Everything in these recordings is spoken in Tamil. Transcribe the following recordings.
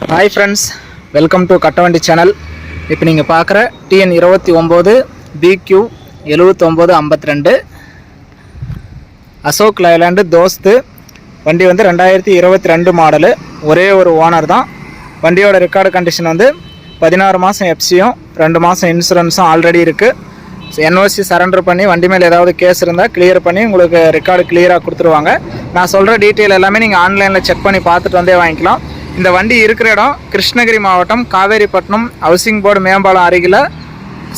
Hi friends welcome to Kattavandi channel இப்போ நீங்கள் பார்க்குற டிஎன் இருபத்தி ஒம்பது பிக்யூ எழுவத்தொம்போது ஐம்பத்தி ரெண்டு அசோக் லைலாண்டு தோஸ்து வண்டி வந்து ரெண்டாயிரத்தி இருபத்தி ரெண்டு மாடலு ஒரே ஒரு ஓனர் தான். வண்டியோட ரெக்கார்டு கண்டிஷன் வந்து பதினாறு மாதம் எஃப்சியும் ரெண்டு மாதம் இன்சூரன்ஸும் ஆல்ரெடி இருக்குது என்ஓசி சரண்டர் பண்ணி வண்டி மேலே ஏதாவது கேஸ் இருந்தால் கிளியர் பண்ணி உங்களுக்கு ரெக்கார்டு கிளியராக கொடுத்துருவாங்க. நான் சொல்கிற டீட்டெயில் எல்லாமே நீங்கள் ஆன்லைனில் செக் பண்ணி பார்த்துட்டு வந்தே வாங்கிக்கலாம். இந்த வண்டி இருக்கிற இடம் கிருஷ்ணகிரி மாவட்டம் காவேரிப்பட்டினம் ஹவுசிங் போர்டு மேம்பாலம் அருகில்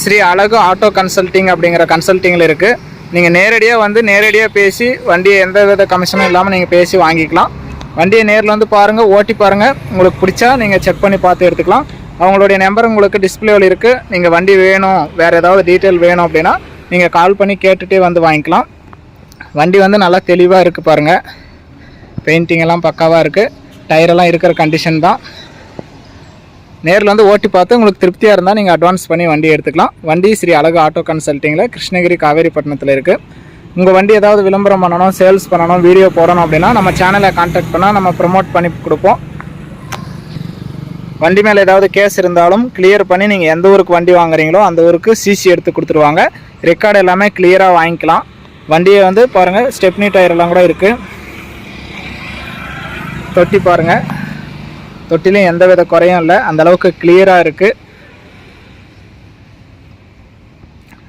ஸ்ரீ அழகு ஆட்டோ கன்சல்ட்டிங் அப்படிங்கிற கன்சல்ட்டிங்கில் இருக்குது நீங்கள் நேரடியாக வந்து நேரடியாக பேசி வண்டியை எந்த வித கமிஷனும் இல்லாமல் நீங்கள் பேசி வாங்கிக்கலாம். வண்டியை நேரில் வந்து பாருங்கள் ஓட்டி பாருங்கள் உங்களுக்கு பிடிச்சா நீங்கள் செக் பண்ணி பார்த்து எடுத்துக்கலாம். அவங்களுடைய நம்பர் உங்களுக்கு டிஸ்பிளேவில் இருக்குது நீங்கள் வண்டி வேணும் வேறு ஏதாவது டீட்டெயில் வேணும் அப்படின்னா நீங்கள் கால் பண்ணி கேட்டுகிட்டே வந்து வாங்கிக்கலாம். வண்டி வந்து நல்லா தெளிவாக இருக்குது பாருங்கள் பெயிண்டிங் எல்லாம் பக்காவாக இருக்குது டயரெல்லாம் இருக்கிற கண்டிஷன் தான். நேரில் வந்து ஓட்டி பார்த்து உங்களுக்கு திருப்தியாக இருந்தால் நீங்கள் அட்வான்ஸ் பண்ணி வண்டி எடுத்துக்கலாம். வண்டி ஸ்ரீ அழகு ஆட்டோ கன்சல்ட்டிங்கில் கிருஷ்ணகிரி காவேரிப்பட்டினத்தில் இருக்குது உங்கள் வண்டி ஏதாவது விளம்பரம் பண்ணணும் சேல்ஸ் பண்ணணும் வீடியோ போடணும் அப்படின்னா நம்ம சேனலை கான்டாக்ட் பண்ணால் நம்ம ப்ரமோட் பண்ணி கொடுப்போம். வண்டி மேலே ஏதாவது கேஸ் இருந்தாலும் கிளியர் பண்ணி நீங்கள் எந்த ஊருக்கு வண்டி வாங்குறீங்களோ அந்த ஊருக்கு சிசி எடுத்து கொடுத்துருவாங்க. ரெக்கார்டு எல்லாமே கிளியராக வாங்கிக்கலாம். வண்டியை வந்து பாருங்கள் ஸ்டெப்னி டயர் எல்லாம் கூட இருக்குது தொட்டி பாருங்கள் தொட்டிலையும் எந்த வித குறையும் இல்லை. அந்த அளவுக்கு கிளியராக இருக்குது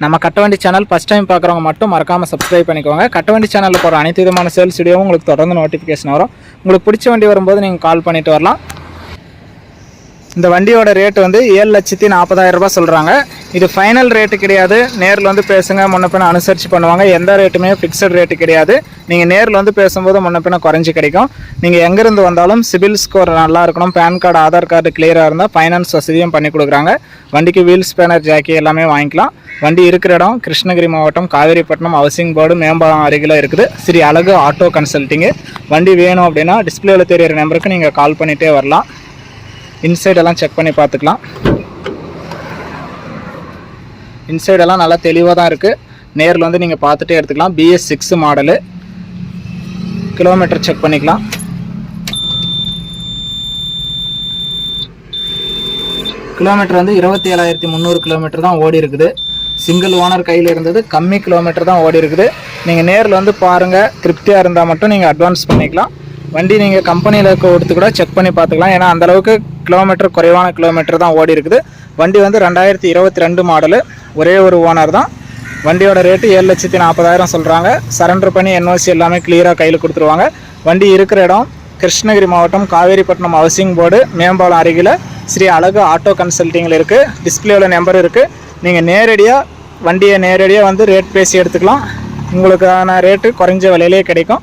நம்ம கட்டவண்டி சேனல் ஃபஸ்ட் டைம் பார்க்குறவங்க மட்டும் மறக்காமல் சப்ஸ்கிரைப் பண்ணிக்கோங்க. கட்டவண்டி சேனலில் போகிற அனைத்து விதமான சேல்ஸ் வீடியோவும் உங்களுக்கு தொடர்ந்து நோட்டிஃபிகேஷன் வரும். உங்களுக்கு பிடிச்ச வண்டி வரும்போது நீங்கள் கால் பண்ணிட்டு வரலாம். இந்த வண்டியோட ரேட்டு வந்து ஏழு லட்சத்தி நாற்பதாயிரம் ரூபாய் சொல்கிறாங்க இது ஃபைனல் ரேட்டு கிடையாது. நேரில் வந்து பேசுங்க. முன்னப்பின பின்ன அனுசரித்து பண்ணுவாங்க. எந்த ரேட்டுமே ஃபிக்ஸட் ரேட்டு கிடையாது. நீங்கள் நேரில் வந்து பேசும்போது முன்னப்பின பின்ன குறைஞ்சி கிடைக்கும். நீங்கள் எங்கேருந்து வந்தாலும் சிபில் ஸ்கோர் நல்லா இருக்கணும். பேன் கார்டு ஆதார் கார்டு கிளியராக இருந்தால் ஃபைனான்ஸ் வசதியும் பண்ணி கொடுக்குறாங்க. வண்டிக்கு வீல் ஸ்பேனர் ஜாக்கி எல்லாமே வாங்கிக்கலாம். வண்டி இருக்கிற இடம் கிருஷ்ணகிரி மாவட்டம் காவேரிப்பட்டினம் ஹவுசிங் போர்டு மேம்பாலம் அருகில் இருக்குது. ஸ்ரீ அழகு ஆட்டோ கன்சல்ட்டிங்கு வண்டி வேணும் அப்படின்னா டிஸ்பிளேவில் தெரியிற நம்பருக்கு நீங்கள் கால் பண்ணிகிட்டே வரலாம். இன்சைடெல்லாம் செக் பண்ணி பார்த்துக்கலாம். இன்சைடெல்லாம் நல்லா தெளிவாக தான் இருக்குது நேரில் வந்து நீங்கள் பார்த்துட்டே எடுத்துக்கலாம். BS six model kilometre check பண்ணிக்கலாம். கிலோமீட்டர் வந்து இருபத்தி ஏழாயிரத்தி முந்நூறு கிலோமீட்டர் தான் ஓடி இருக்குது. சிங்கிள் ஓனர் கையில் இருந்தது. கம்மி கிலோமீட்டர் தான் ஓடி இருக்குது. நீங்கள் நேரில் வந்து பாருங்கள் திருப்தியாக இருந்தால் மட்டும் நீங்கள் அட்வான்ஸ் பண்ணிக்கலாம். வண்டி நீங்கள் கம்பெனியில் கொடுத்து கூட செக் பண்ணி பார்த்துக்கலாம். ஏன்னா அந்தளவுக்கு கிலோமீட்டர் குறைவான கிலோமீட்டர் தான் ஓடி இருக்குது. வண்டி வந்து ரெண்டாயிரத்தி இருபத்தி ரெண்டு மாடலு ஒரே ஒரு ஓனர் தான். வண்டியோட ரேட்டு ஏழு லட்சத்தி நாற்பதாயிரம் சொல்கிறாங்க சரண்டர் பண்ணி என்ஓசி எல்லாமே கிளியராக கையில் கொடுத்துருவாங்க. வண்டி இருக்கிற இடம் கிருஷ்ணகிரி மாவட்டம் காவேரிப்பட்டினம் ஹவுசிங் போர்டு மேம்பாலம் அருகில் ஸ்ரீ அழகு ஆட்டோ கன்சல்ட்டிங்கில் இருக்குது டிஸ்பிளேவில் நம்பர் இருக்குது நீங்கள் நேரடியாக வண்டியை நேரடியாக வந்து ரேட் பேசி எடுத்துக்கலாம். உங்களுக்கான ரேட்டு குறைஞ்ச விலையிலே கிடைக்கும்.